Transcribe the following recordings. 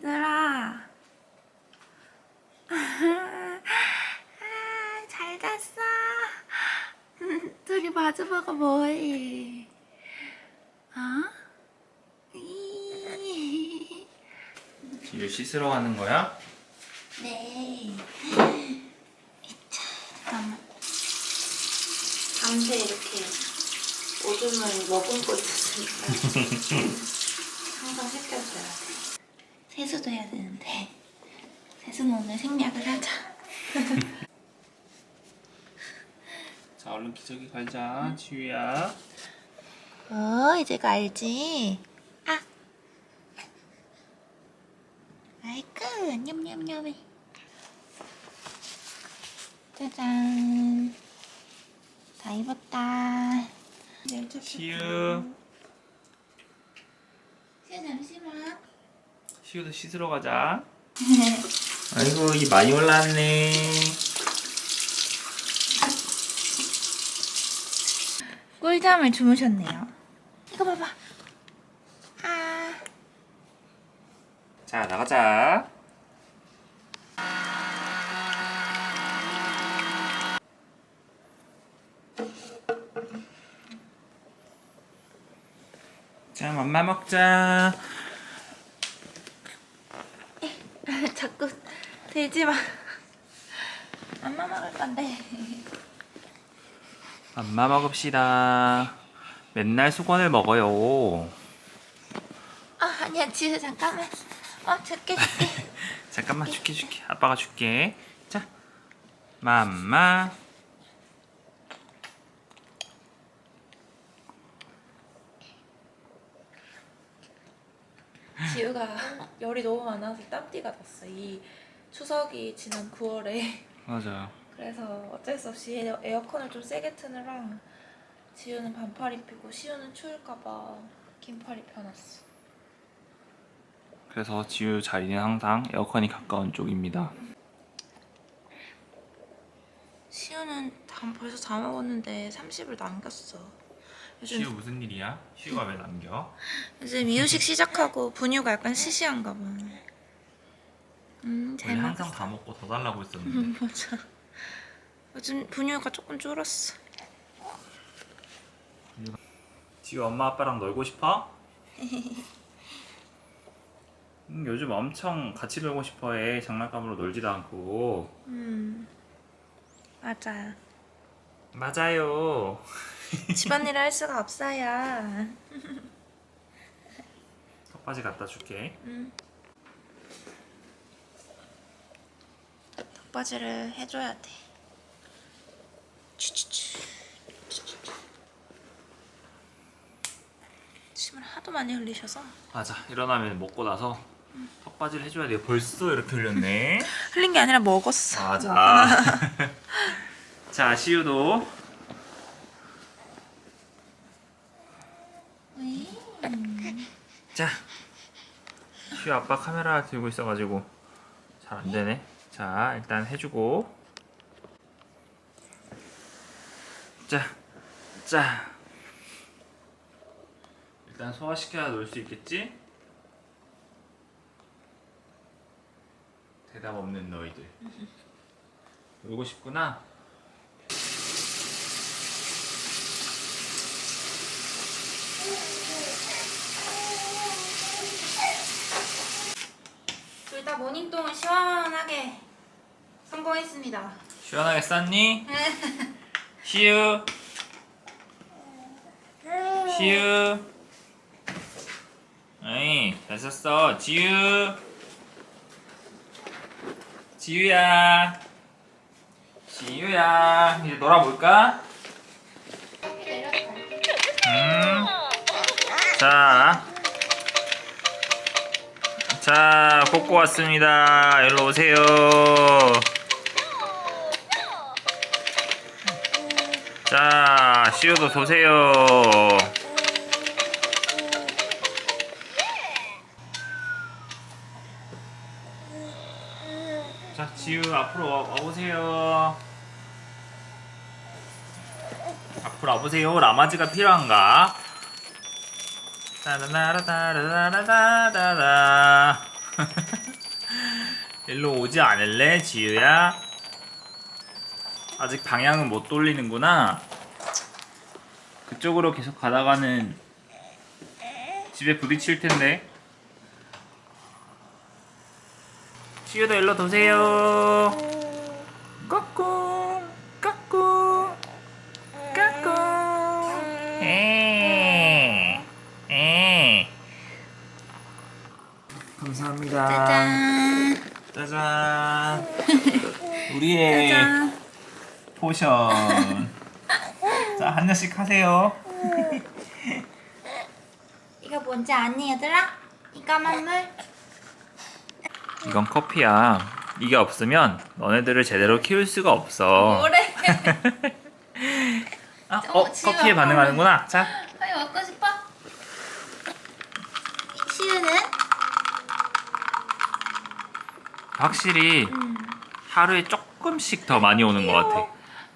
얘들아. 잘 잤어. 둘이 마주보고 뭐해? 어? 이. 지유 씻으러 가는 거야? 네. 이차 잠깐만. 밤새 이렇게 오줌을 머금고 있었으니까 항상 씻겨줘야 돼. 세수도 해야 되는데 세수는 오늘 생략을 하자. 자 얼른 기저귀 갈자 지유야 어 이제 가 알지? 아. 아이쿠 냠냠냠해. 짜잔. 다 입었다. 지유 시우 잠시만. 지유도 씻으러 가자 아이고 이 많이 올라왔네 꿀잠을 주무셨네요. 이거 봐봐. 아. 자 나가자 자 맘마 먹자 자꾸 들지 마. 엄마 먹을 건데. 맘마 먹읍시다 맨날 수건을 먹어요 아 아니야 지우 잠깐만. 어 줄게 줄게. 잠깐만 줄게 줄게 아빠가 줄게 자 맘마 지우가 열이 너무 많아서 땀띠가 났어. 이 추석이 지난 9월에 맞아 그래서 어쩔 수 없이 에어, 에어컨을 좀 세게 트느라 지우는 반팔 입히고 시우는 추울까봐 긴팔 입혀놨어. 그래서 지우 자리는 항상 에어컨이 가까운 쪽입니다 시우는 다 벌써 다 먹었는데 30을 남겼어. 요즘 시우 무슨 일이야? 시우가 왜 남겨? 요즘 이유식 시작하고 분유가 약간 시시한가 봐. 음, 잘 원래 먹었어. 항상 다 먹고 더 달라고 했었는데 음, 맞아. 요즘 분유가 조금 줄었어. 지우 엄마 아빠랑 놀고 싶어? 음, 요즘 엄청 같이 놀고 싶어해 장난감으로 놀지도 않고 음, 맞아. 맞아요 집안일을 할 수가 없어요. 턱바지 갖다 줄게 음. 턱받이를 해줘야 돼. 추추추. 추추추. 침을 하도 많이 흘리셔서 맞아 일어나면 먹고 나서 턱바지를 해줘야 돼 벌써 이렇게 흘렸네 흘린 게 아니라 먹었어. 맞아 자 시우도 자. 시우 아빠 카메라 들고 있어가지고 잘 안 되네. 자 일단 해주고. 자 자. 일단 소화시켜야 놀 수 있겠지? 대답 없는 너희들. 놀고 싶구나 모닝똥을 시원하게 성공했습니다. 시원하게 쌌니? 시우 시우 어이 잘 썼어 지우 지우야 지우야 이제 놀아볼까? 음. 자, 자, 뽑고 왔습니다. 일로 오세요. 자, 시우도 도세요. 자, 지우 앞으로 와, 와보세요. 앞으로 와보세요. 라마즈가 필요한가? 따라라라라라라라라. 일로 오지 않을래, 지유야? 아직 방향은 못 돌리는구나. 그쪽으로 계속 가다가는 집에 부딪힐 텐데. 지유도 일로 도세요. 까꿍, 까꿍, 까꿍. 에, 에. 짠. 짜잔. 우리의 짠. 포션. 자, 한 잔씩 하세요. 이거 뭔지 아니 얘들아? 이 까만 물? 이건 커피야. 이게 없으면 너네들을 제대로 키울 수가 없어. 뭐래? 아, 어, 커피에 반응하는구나. 자, 빨리 먹고 싶어? 시우는? 확실히 음. 하루에 조금씩 더 많이 오는 것 같아.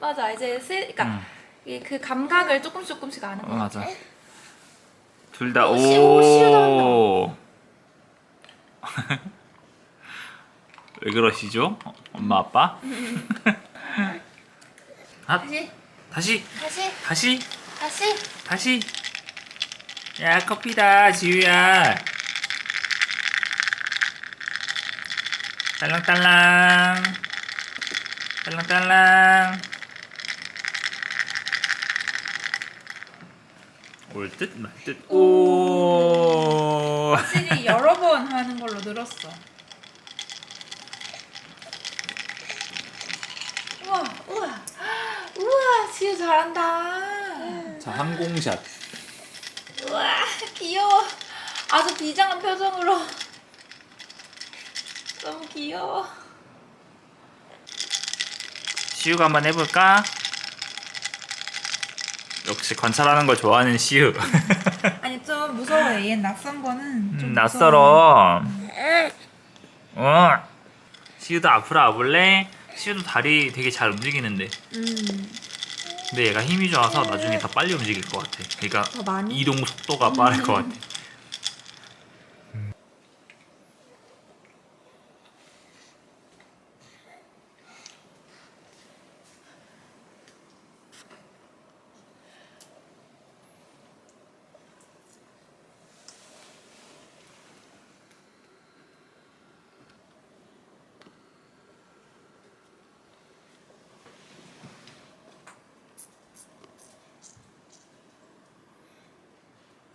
맞아 이제 스, 그러니까 응. 이게 그 감각을 조금씩 조금씩 아는 어, 거 맞아. 둘 다 오, 시- 오, 시우도 오. 왜 그러시죠? 어, 엄마 아빠? 아, 다시 다시 다시 다시 다시 다시 야 커피다 지우야 딸랑딸랑. 딸랑딸랑. 올듯 말듯. 오. 확실히 여러 번 하는 걸로 늘었어. 우와 우와. 우와 지우 잘한다. 자 항공샷. 우와 귀여워. 아주 비장한 표정으로 너무 귀여워 시우가 한번 해볼까? 역시 관찰하는 걸 좋아하는 시우 아니 좀 무서워요 얘 낯선 거는 좀 음. 낯설어. 어. 시우도 앞으로 와볼래? 시우도 다리 되게 잘 움직이는데. 음, 근데 얘가 힘이 좋아서 나중에 더 빨리 움직일 것 같아. 그러니까 더 많이? 이동 속도가 빠를 것 같아.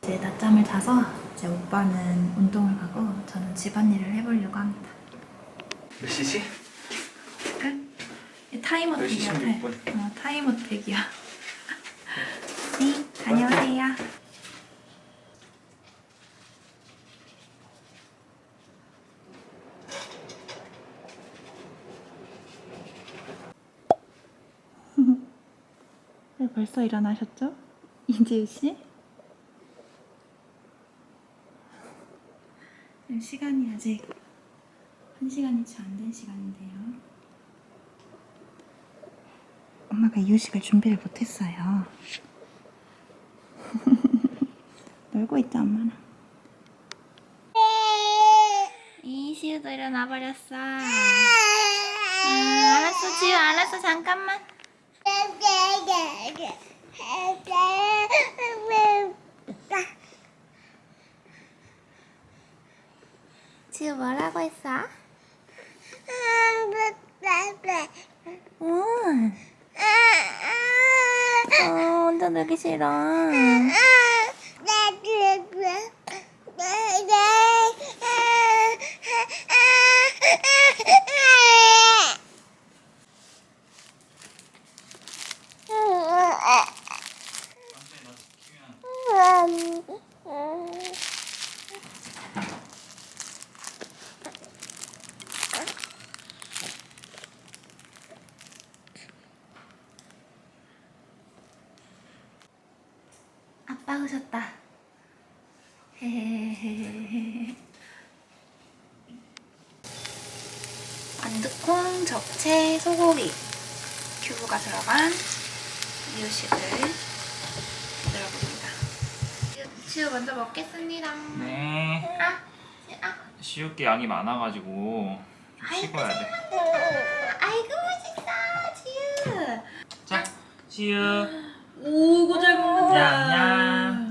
이제 낮잠을 자서 이제 오빠는 운동을 가고 저는 집안일을 해보려고 합니다. 몇 시지? 끝? 이 타이머 몇시 택이야. 16 분? 타- 어, 타이머 택이야. 네, 다녀오세요. 왜 벌써 일어나셨죠? 이지우 씨? 시간이 아직 한 시간이 채 안 된 시간인데요. 엄마가 이유식을 준비를 못했어요. 놀고 있죠, 엄마는. 이시우도 일어나 버렸어. 아, 알았어, 지우, 알았어, 잠깐만. 지우 뭐라고 했어? 응. 어, 혼자 놀기 싫어. 헤헤헤헤헤. 완두콩, 잡채, 소고기, 큐브가 들어간 이유식을 만들어봅니다. 치우 먼저 먹겠습니다. 네. 아, 아, 시우께 양이 많아가지고 좀 식어야 돼. 아이고 멋있어 지우. 자, 시우. 오고 잘 먹는다. 냠냠.